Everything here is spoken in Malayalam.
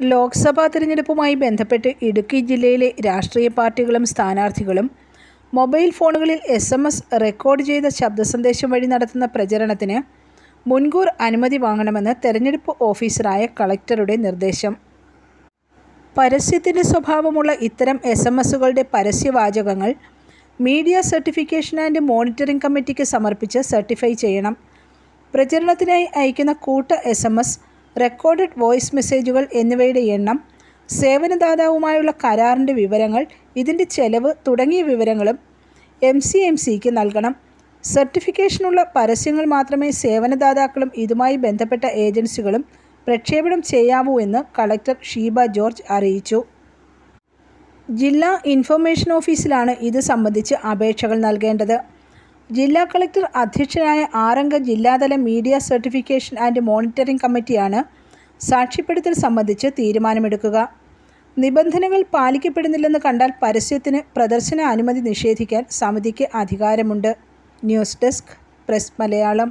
ലോക്സഭാ തിരഞ്ഞെടുപ്പുമായി ബന്ധപ്പെട്ട് ഇടുക്കി ജില്ലയിലെ രാഷ്ട്രീയ പാർട്ടികളും സ്ഥാനാർത്ഥികളും മൊബൈൽ ഫോണുകളിൽ എസ് എം എസ് റെക്കോർഡ് ചെയ്ത ശബ്ദസന്ദേശം വഴി നടത്തുന്ന പ്രചരണത്തിന് മുൻകൂർ അനുമതി വാങ്ങണമെന്ന് തെരഞ്ഞെടുപ്പ് ഓഫീസറായ കളക്ടറുടെ നിർദ്ദേശം. പരസ്യത്തിന്റെ സ്വഭാവമുള്ള ഇത്തരം എസ് എം എസുകളുടെ പരസ്യവാചകങ്ങൾ മീഡിയ സർട്ടിഫിക്കേഷൻ ആൻഡ് മോണിറ്ററിംഗ് കമ്മിറ്റിക്ക് സമർപ്പിച്ച് സർട്ടിഫൈ ചെയ്യണം. പ്രചരണത്തിനായി അയക്കുന്ന കൂട്ട S M S recorded voice മെസ്സേജുകൾ എന്നിവയുടെ എണ്ണം സേവനദാതാവുമായുള്ള കരാറിന്റെ വിവരങ്ങൾ ഇതിന്റെ ചെലവ് തുടങ്ങിയ വിവരങ്ങളും എം സി എം സിക്ക് നൽകണം. സർട്ടിഫിക്കേഷനുള്ള പരസ്യങ്ങൾ മാത്രമേ സേവനദാതാക്കളും ഇതുമായി ബന്ധപ്പെട്ട ഏജൻസികളും പ്രക്ഷേപണം ചെയ്യാവൂ എന്ന് കളക്ടർ ഷീബ ജോർജ് അറിയിച്ചു. ജില്ലാ ഇൻഫർമേഷൻ ഓഫീസിലാണ് ഇത് സംബന്ധിച്ച് അപേക്ഷകൾ നൽകേണ്ടത്. ജില്ലാ കളക്ടർ അധ്യക്ഷനായ ആറംഗ ജില്ലാതല മീഡിയ സർട്ടിഫിക്കേഷൻ ആൻഡ് മോണിറ്ററിംഗ് കമ്മിറ്റിയാണ് സാക്ഷ്യപ്പെടുത്തൽ സംബന്ധിച്ച് തീരുമാനമെടുക്കുക. നിബന്ധനകൾ പാലിക്കപ്പെടുന്നില്ലെന്ന് കണ്ടാൽ പരസ്യത്തിന് പ്രദർശന അനുമതി നിഷേധിക്കാൻ സമിതിക്ക് അധികാരമുണ്ട്. News desk press Malayalam.